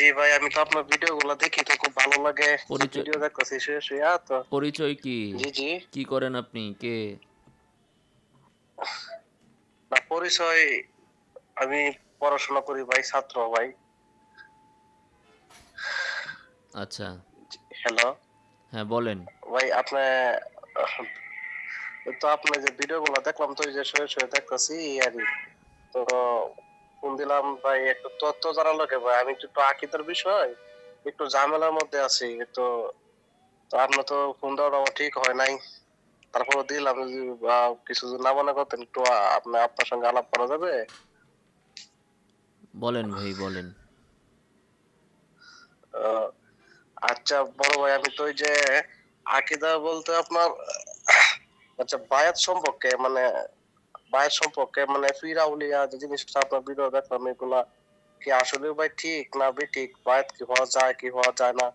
জি ভাই আমি তো আপনার ভিডিও গুলো দেখি তো খুব ভালো লাগে। পরিচয়- ভিডিও দেখতেছি শুয়ে শুয়ে তো। পরিচয় কি? জি জি। কি করেন আপনি? কে? না পরিচয় আমি পড়াশোনা করি ভাই ছাত্র ভাই। আচ্ছা। হ্যালো। হ্যাঁ বলেন। ভাই আপনি তো আপনার যে ভিডিও গুলো দেখলাম তো যে শুয়ে শুয়ে দেখতেছি আর। তো ফোন দিলাম ভাই একটু তথ্য জানার লোকে ভাই আমি একটু আকিদার বিষয় একটু ঝামেলার মধ্যে আছি তো আপনার তো ফোন দেওয়াটা আমার ঠিক হয় নাই। তারপরে দিলাম যদি কিছু না মনে করতেন একটু আহ, আপনার সঙ্গে আলাপ করা যাবে? বলেন ভাই বলেন। আচ্ছা বড় ভাই আমি তো ওই যে আকিদা বলতে আপনার আচ্ছা বায়াত সম্পর্কে মানে বায়াত সম্পর্কে মানে ফিরাউলিয়া যে জিনিসটা আপনার ভিডিও দেখলাম এগুলা কি আসলে ভাই ঠিক না বে ঠিক? বায়াত কি হওয়া যায় কি হওয়া যায় না?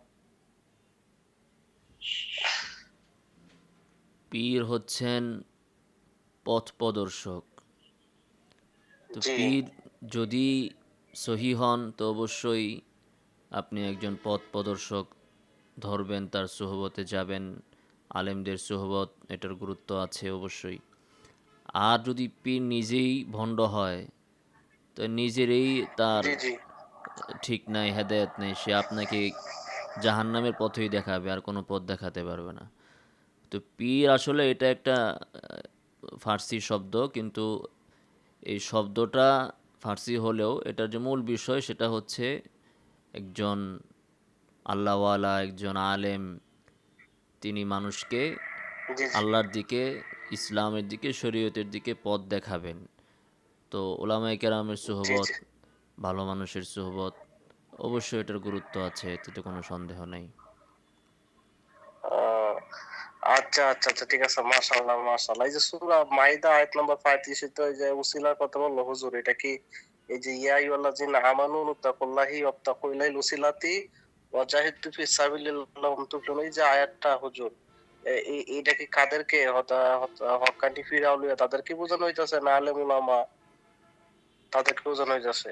পীর হচ্ছেন পথ প্রদর্শক। তো পীর যদি সহি হন তো অবশ্যই আপনি একজন পথ প্রদর্শক ধরবেন তার সোহবতে যাবেন। আলেমদের সোহবত এটার গুরুত্ব আছে অবশ্যই। আর যদি পীর নিজেই ভণ্ড হয় তো নিজেরই তার ঠিক নাই হেদায়ত নেই সে আপনাকে জাহান্নামের পথেই দেখাবে আর কোনো পথ দেখাতে পারবে না। তো পীর আসলে এটা একটা ফার্সি শব্দ কিন্তু এই শব্দটা ফার্সি হলেও এটার যে মূল বিষয় সেটা হচ্ছে একজন আল্লাহওয়ালা একজন আলেম তিনি মানুষকে আল্লাহর দিকে ইসলামের দিকে শরীয়তের দিকে পথ দেখাবেন। তো ওলামাই কেরামের সোহবত ভালো মানুষের সোহবত অবশ্যই এটার গুরুত্ব আছে এতে কোনো সন্দেহ নেই। আচ্ছা আচ্ছা আচ্ছা ঠিক আছে মাশাআল্লাহ মাশাআল্লাহ। এই যে সূরা মাইদা আয়াত নাম্বার 35 তো এই যে উসিলার কথা বলল হুজুর এটা কি এই যে ইয়া আইয়ুহাল্লাযিনা আমানু তাকুল্লাহি ওয়াত্তাকু ইলাইহিল উসিলাতি ওয়া জাহিদু ফি সাবিলিল্লাহ তুফলিহুন এই যে আয়াতটা হুজুর এটা কি কাদেরকে হক্কানি ফিরাউলিয়া তাদেরকে বোঝানো হইতাছে না আলেম উলামা তাদেরকে বোঝানো হইতাছে।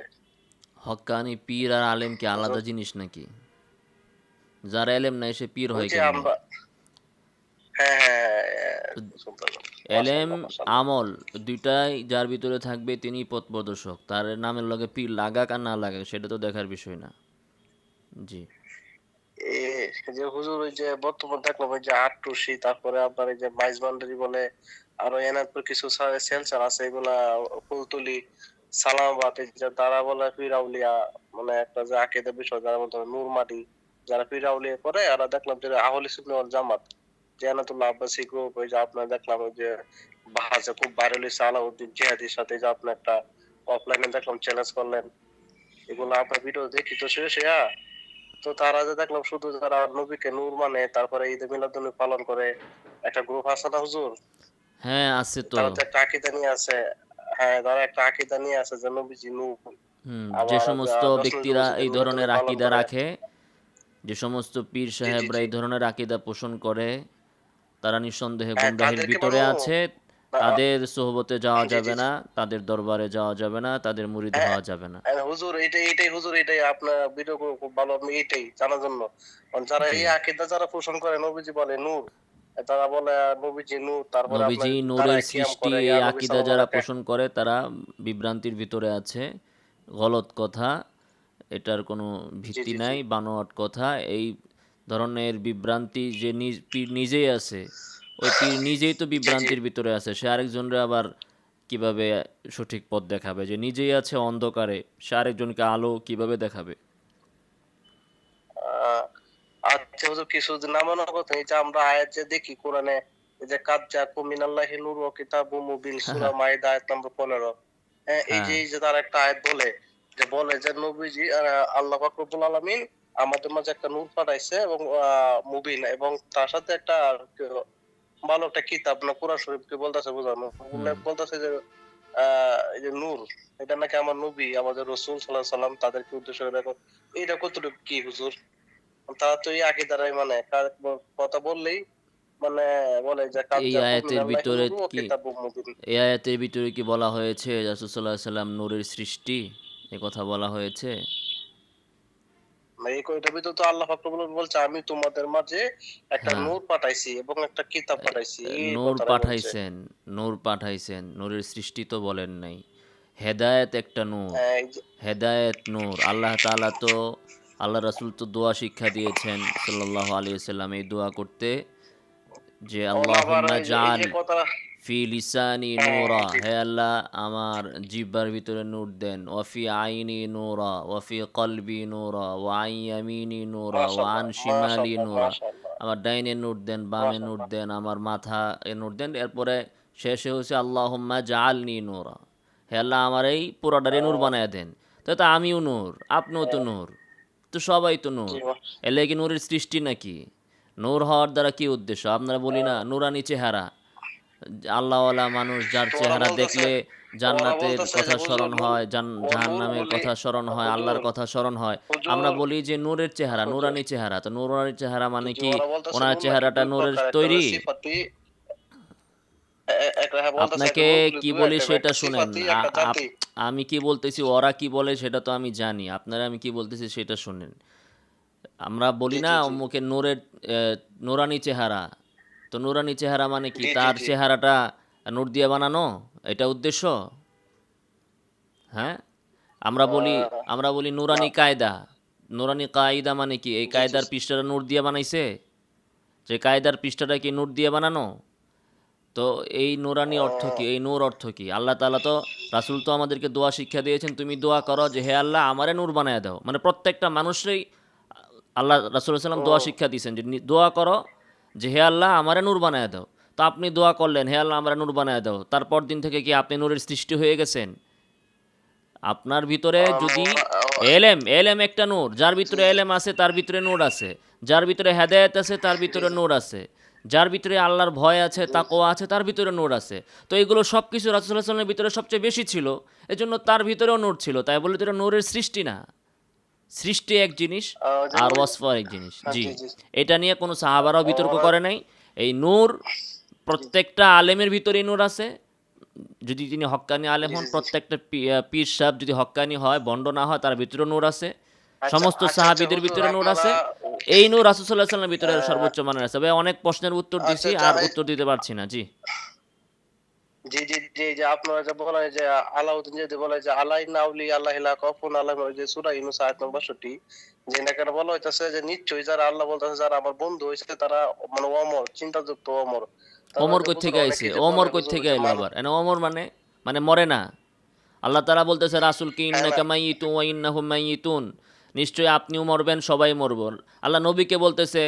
হক্কানি পীর আর আলেম কি আলাদা জিনিস নাকি? যার এলেম নাই সে পীর হয় যে কেন হ্যাঁ হ্যাঁ এলেম। আমল দুইটাই যার ভিতরে থাকবে তিনি পথ প্রদর্শক তার নামের লগে পীর লাগাক আর না লাগাক সেটা তো দেখার বিষয় না। জি। যে হুজুর ওই যে বর্তমান দেখলাম ওই যে আটটুসি তারপরে আপনার এই যে মাইজ বান্ডারি বলে আরও এনাদপুর কিছু সেলসার আছে, এগুলা ফুলতুলি সালামাবাদ, এই যে তারা বলে ফিরাউলিয়া মানে একটা যে আকেদা বিষয়, যারা বলতে নূরমাটি যারা ফিরাউলিয়া করে আর দেখলাম যে আহলি সুন্নাহ ওয়াল জামাত যে এনাতুল্লাহ আব্বাসি গ্রুপ ওই যে আপনার দেখলাম ওই যে বাহাজে খুব বাইরে সালাউদ্দিন জিহাদির সাথে যে আপনি একটা অফলাইনে দেখলাম চ্যালেঞ্জ করলেন। এগুলো আপনার ভিডিও দেখি তো শেষ হ্যাঁ তো তারা যে দেখলাম শুধু যারা নবীকে নূর মানে তারপরে ঈদে মিলাদুল পালন করে একটা গ্রুপ আছে না হুজুর? হ্যাঁ আছে তো। তারা একটা আকিদা নিয়ে আছে। হ্যাঁ তারা একটা আকিদা নিয়ে আছে যে নবীজি নূর। যে সমস্ত ব্যক্তিরা এই ধরনের আকিদা রাখে যে সমস্ত পীর সাহেবরা। এই ধরনের আকিদা পোষণ করে তারা নিঃসন্দেহে হ্যাঁ, ভিতরে আছে। তাদের সোহবতে যাওয়া যাবে না তাদের দরবারে যাওয়া যাবে না তাদের মুরিদ। হওয়া যাবে না হুজুর এটাই এটাই হুজুর এটাই আপনার ভিডিও খুব ভালো আপনি এইটাই জানার জন্য কারণ যারা এই আকিদা যারা পোষণ করে নবীজি বলে নূর তারা বলে নবীজি নূর তারপরে নবীজি নূরের সৃষ্টি এই আকিদা যারা পোষণ করে তারা বিভ্রান্তির ভিতরে আছে গলত কথা এটার কোনো ভিত্তি। নাই বানোয়াট কথা এই ধরনের বিভ্রান্তি যে নিজেই আছে ওই পীর নিজেই তো বিভ্রান্তির ভিতরে আছে। সে আরেকজনরে আবার কীভাবে সঠিক পথ দেখাবে? যে নিজেই আছে অন্ধকারে সে আরেকজনকে আলো কীভাবে দেখাবে? আচ্ছা হুজুর কিছু করতেন এই যে আমরা আয়াত যে দেখি কোরআনে যে কাদ জাকু মিনাল্লাহি নূর ওয়া কিতাবুম মুবিন সূরা মাইদা আয়াত নম্বর 15 হ্যাঁ এই যে যে তার একটা আয়াত বলে যে বলে যে নবীজি আল্লাহ পাক রব্বুল আলামিন আমাদের মাঝে একটা নূর পাঠাইছে এবং মুবিন এবং তার সাথে একটা ভালো একটা কিতাব না কোরআন শরীফকে বলতেছে বোঝানো বলতেছে যে আহ, এই যে নূর এটা নাকি আমার নবী আমাদের রসুল সাল্লাহ সাল্লাম তাদেরকে উদ্দেশ্য করে দেখো এইটা কতটুকু কি হুজুর? তারা তো এই আগে দ্বারাই মানে কথা বললেই মানে বলে যে কাদ এই আয়াতের ভিতরে কি- এই আয়াতের ভিতরে কি বলা হয়েছে? রাসুসাল্লাহ সাল্লাম নূরের সৃষ্টি এ কথা বলা হয়েছে। এই কয়টার ভিতরে তো আল্লাহ ফাকরুল বলছে আমি তোমাদের মাঝে একটা হ্যাঁ। নূর পাঠাইছি এবং একটা কিতাব পাঠাইছি এই নূর। পাঠাইছেন নূর পাঠাইছেন নূরের সৃষ্টি তো বলেন নাই হেদায়েত একটা নূর হ্যাঁ, এই হেদায়েত নূর আল্লাহ তাআলা তো আল্লাহ রাসূল তো দোয়া শিক্ষা দিয়েছেন সাল্লাল্লাহু আলাইহি সাল্লাম এই দোয়া করতে যে আল্লাহুম্মা এই এই কথা ফি লিসানি হ্যাঁ, নূরা। হে আল্লাহ আমার জিব্বার ভিতরে নূর দেন। ওয়াফি আইনি নূরা ওয়াফি কলবি নূরা ওয়া আন ইয়ামিনি নূরা ওয়া আন মাশাআল্লাহ, শিমালি নূরা আমার ডাইনে নোট দেন বামে নোট দেন আমার মাথা এ নোট দেন। এরপরে শেষে হচ্ছে আল্লাহুম্মা জাআলনি নূরা। হে আল্লাহ আমার এই পুরোটারে নূর বানায় দেন। তো তো আমিও নূর আপনিও তো নূর তো সবাই তো নূর। এলে কি নূরের সৃষ্টি নাকি? নূর হওয়ার দ্বারা কি উদ্দেশ্য? আপনারা বলি না নূরানি চেহারা। আল্লাহওয়ালা মানুষ যার চেহারা দেখলে জান্নাতের কথা স্মরণ হয় জাহান্নামের কথা স্মরণ হয় আল্লাহর কথা স্মরণ হয়। আমরা বলি যে নূরের চেহারা নুরানি চেহারা। তো নূরানি চেহারা মানে কি? ওনার চেহারাটা নূরের তৈরি। আপনাকে কি বলি সেটা শুনেন। আমি কি বলতেছি ওরা কি বলে সেটা তো আমি জানি। আপনারা আমি কি বলতেছি সেটা শুনেন। আমরা বলি না। অমুকে নূরের এ, চেহারা। তো নুরানি চেহারা মানে কি? তার চেহারাটা নূর দিয়ে বানানো? এটা উদ্দেশ্য? হ্যাঁ? আমরা বলি আমরা বলি নুরানি কায়দা। নুরানি কায়দা মানে কি? এই কায়দার পৃষ্ঠাটা নূর দিয়ে বানাইছে? যে কায়দার পৃষ্ঠাটা কি নূর দিয়ে বানানো? তো এই নুরানি অর্থ কি? এই নূর অর্থ কি? আল্লাহ তালা তো রাসূল তো আমাদেরকে দোয়া শিক্ষা দিয়েছেন তুমি দোয়া করো যে হে আল্লাহ আমারে নূর বানায় দাও। মানে প্রত্যেকটা মানুষেরই আল্লাহ রাসূল সাল্লাম দোয়া শিক্ষা দিয়েছেন যে দোয়া করো যে হে আল্লাহ আমারে নূর বানায় দাও। তো আপনি দোয়া করলেন হে আল্লাহ আমরা নূর বানায় দাও। তারপর দিন থেকে কি আপনি নূরের সৃষ্টি হয়ে গেছেন? আপনার ভিতরে যদি এলেম এলেম একটা নূর যার ভিতরে এলেম আছে তার ভিতরে নূর আছে। যার ভিতরে হেদায়েত আছে তার ভিতরে নূর আছে। যার ভিতরে আল্লাহর ভয় আছে তাকওয়া আছে তার ভিতরে নূর আছে। তো এগুলো সব কিছু রাসুল্লাহ সাল্লামের ভিতরে সবচেয়ে বেশি ছিল। এজন্য তার ভিতরেও নূর ছিল। তাই বলে তো এটা নূরের সৃষ্টি না। সৃষ্টি এক জিনিস আর ওয়াসফ এক জিনিস। হ্যাঁ, জি। এটা নিয়ে কোনো সাহাবারাও বিতর্ক করে নাই। এই নূর প্রত্যেকটা আলেমের ভিতরেই নূর আছে। যদি তিনি হক্কানি আলেম হন প্রত্যেকটা পীর সাহেব যদি হক্কানি হয় বন্ড না হয় তার ভিতরে নূর আছে। আচ্ছা, সমস্ত আচ্ছা, সাহাবিদের ভিতরে নূর আছে। এই নূর রাসূলুল্লাহ সাল্লামের ভিতরে সর্বোচ্চ মানের আছে। ভাই অনেক প্রশ্নের উত্তর দিছি আচ্ছা, আর আচ্ছা, উত্তর দিতে পারছি না জি। জি জি জি যে আপনারা যে বলা হয় যে আলাউদ্দিন যদি বলে যে আলাই নাউলি আল্লাহ লা কফুন আল্লাহ যে সূরা ইউনূস আয়াত নম্বর 62 যে না কেন বলা হইতাছে যে নিশ্চয়ই যারা আল্লাহ বলতেছে যারা আমার বন্ধু হইছে তারা মানে অমর চিন্তাযুক্ত অমর তারা ওমর কই থেকে আইছে যে ওমর কই থেকে আইলো আবার। এনে ওমর মানে মানে মরে না। আল্লাহ তাআলা বলতেছে রাসূল কি হ্যাঁ, ইন্নাকা মাইয়িতুন ওয়া ইন্নাহুম মাইয়িতুন নিশ্চয়ই আপনিও মরবেন সবাই মরব। আল্লাহ নবীকে বলতেছে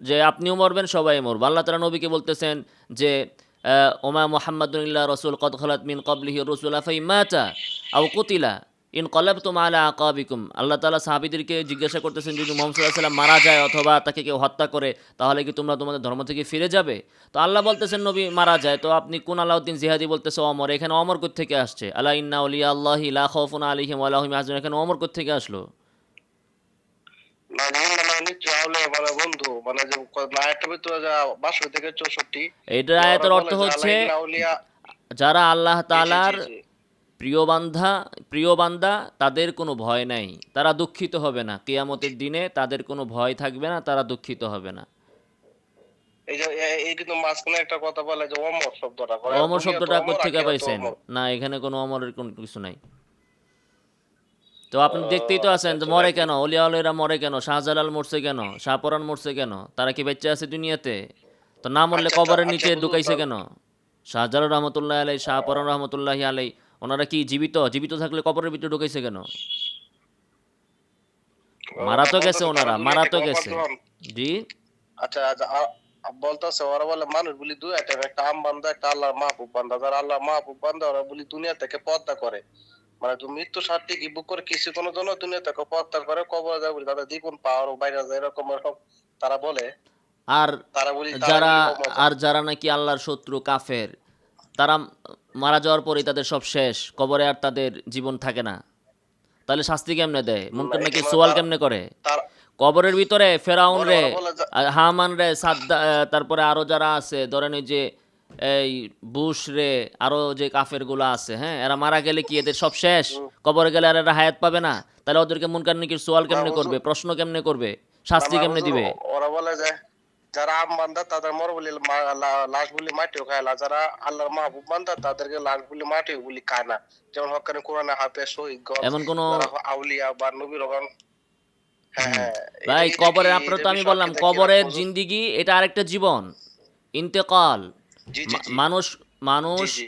যে আপনিও মরবেন সবাই মরব। আল্লাহ তাআলা নবীকে বলতেছেন যে ওমা মুহাম্মাদুন ইল্লা রাসূল কদ খালাত মিন ক্বাবলিহি রুসুলা ফাইমাতা আও কুতিলা ইন কলাবতুম আলা আকাবিকুম আল্লাহ তালা সাহাবীদেরকে জিজ্ঞাসা করতেছেন, যদি মুহাম্মদ ওয়াসাল্লাম মারা যায় অথবা তাকে কেউ হত্যা করে, তাহলে কি তোমরা তোমাদের ধর্ম থেকে ফিরে যাবে? তো আল্লাহ বলতেছেন, নবী মারা যায়, তো আপনি কোন আলাউদ্দিন জিহাদি বলতেছে, অমর, এখানে অমর থেকে আসছে? আল্লাহ ইন্না উলিয়া আল্লাহি লা খাউফুন আলাইহিম ওয়া লাহুম এখানে অমর থেকে আসলো? মানে মানে যে আয়াতটার ভিতরে যা 62 থেকে 64 এইটার আয়াতের অর্থ হচ্ছে যারা আল্লাহ তাআলার প্রিয় বান্ধা প্রিয় বান্দা তাদের কোনো ভয় নাই। তারা দুঃখিত হবে না। কিয়ামতের দিনে তাদের কোনো ভয় থাকবে না তারা দুঃখিত হবে না। এই যে এই কিন্তু মাঝখানে একটা কথা বলে যে অমর শব্দটা। করে। অমর দুনিয়া তো শব্দটা অমর, থেকে পাইছেন? না এখানে কোনো অমরের কোনো কিছু নাই। তো আপনি দেখতেই তো আছেন যে মরে কেন? অলিয়া অলিরা মরে কেন? শাহজালাল মরছে কেন? শাহপরান মরছে কেন? তারা কি বেঁচে আছে দুনিয়াতে? তো না মরলে আচ্ছা, কবরের আচ্ছা, নিচে ঢুকাইছে কেন? শাহজালাল রহমতুল্লাহ আলাই শাহপরান রহমতুল্লাহ আলাই ওনারা কি জীবিত? জীবিত থাকলে কবরের ভিতরে ঢুকাইছে কেন? মারা তো গেছে ওনারা মারা তো গেছে। জি? আচ্ছা আচ্ছা বলতেছে ওরা বলে মানুষ বলি দুই একটা একটা আম বান্দা একটা আল্লাহর মাহবুব বান্দা। যারা আল্লাহ মাহবুব বান্দা ওরা বলি দুনিয়া থেকে পর্দা করে। মানে তুমি মৃত্যু কি বুক করে কিছু কোনো জন্য দুনিয়া থেকে পর্দা করে কবর যায় বলি তাদের দ্বিগুণ পাওয়ার বাইরে যায় এরকম এরকম তারা বলে। আর তারা বলি যারা আর যারা নাকি আল্লাহর শত্রু কাফের তারা মারা যাওয়ার পরেই তাদের সব শেষ কবরে আর তাদের জীবন থাকে না। তাহলে শাস্তি কেমনে দেয়? মুনকার নাকি এটা সোয়াল কেমনে করে? কবরের ভিতরে ফেরাউন রে হামান রে সাদ্দা তারপরে আরও যারা আছে ধরেন ওই যে এই বুশ রে আরও যে কাফেরগুলা আছে হ্যাঁ? এরা মারা গেলে কি এদের সব শেষ? কবরে গেলে আর এরা হায়াত পাবে না? তাহলে ওদেরকে মুনকার নাকির সোয়াল কেমনে। করবে? প্রশ্ন কেমনে করবে? শাস্তি কেমনে দিবে? ওরা বলে যে যারা আম বান্দা তাদের মর বলি লাশ বলি মাটিও খায় না। যারা আল্লাহর মাহবুব বান্দা তাদেরকে লাশ বলি মাটিও বলি খায় না। যেমন হকানি কোরআনে হাফে শহীদ এমন কোনো আউলিয়া বা নবী রহমান হ্যাঁ হ্যাঁ, ভাই কবরের আপনার তো আমি বললাম কবরের? জিন্দিগি এটা আরেকটা জীবন ইন্তেকাল। মানুষ মানুষ।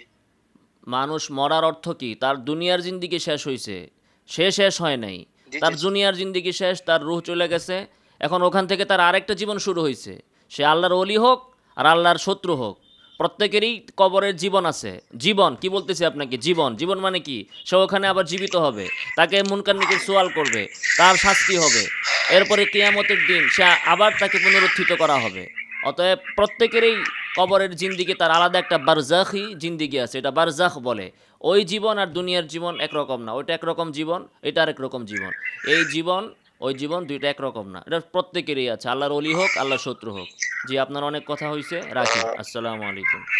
মানুষ মরার অর্থ কি? তার দুনিয়ার জিন্দিগি শেষ হয়েছে সে শেষ হয় নাই। তার জি। দুনিয়ার জিন্দিগি শেষ তার রুহ চলে গেছে। এখন ওখান থেকে তার আরেকটা জীবন শুরু হয়েছে সে আল্লাহর অলি হোক আর আল্লাহর শত্রু হোক প্রত্যেকেরই কবরের জীবন আছে। জীবন কি বলতেছি আপনাকে? জীবন। জীবন মানে কি? সে ওখানে আবার জীবিত হবে। তাকে মুনকান্নিকে সোয়াল করবে। তার শাস্তি হবে। এরপরে কিয়ামতের দিন সে আবার তাকে পুনরুত্থিত করা হবে। অতএব প্রত্যেকেরই কবরের জিন্দিগি তার আলাদা একটা বারজাখি জিন্দিগি আছে, এটা বারজাখ বলে। ওই জীবন আর দুনিয়ার জীবন একরকম না, ওইটা একরকম জীবন, এটা আর রকম জীবন। এই জীবন, ওই জীবন দুইটা একরকম না, এটা প্রত্যেকেরই আছে, আল্লাহর অলি হোক, আল্লাহর শত্রু হোক। জি, আপনার অনেক কথা হয়েছে রাখি। আসসালামু আলাইকুম।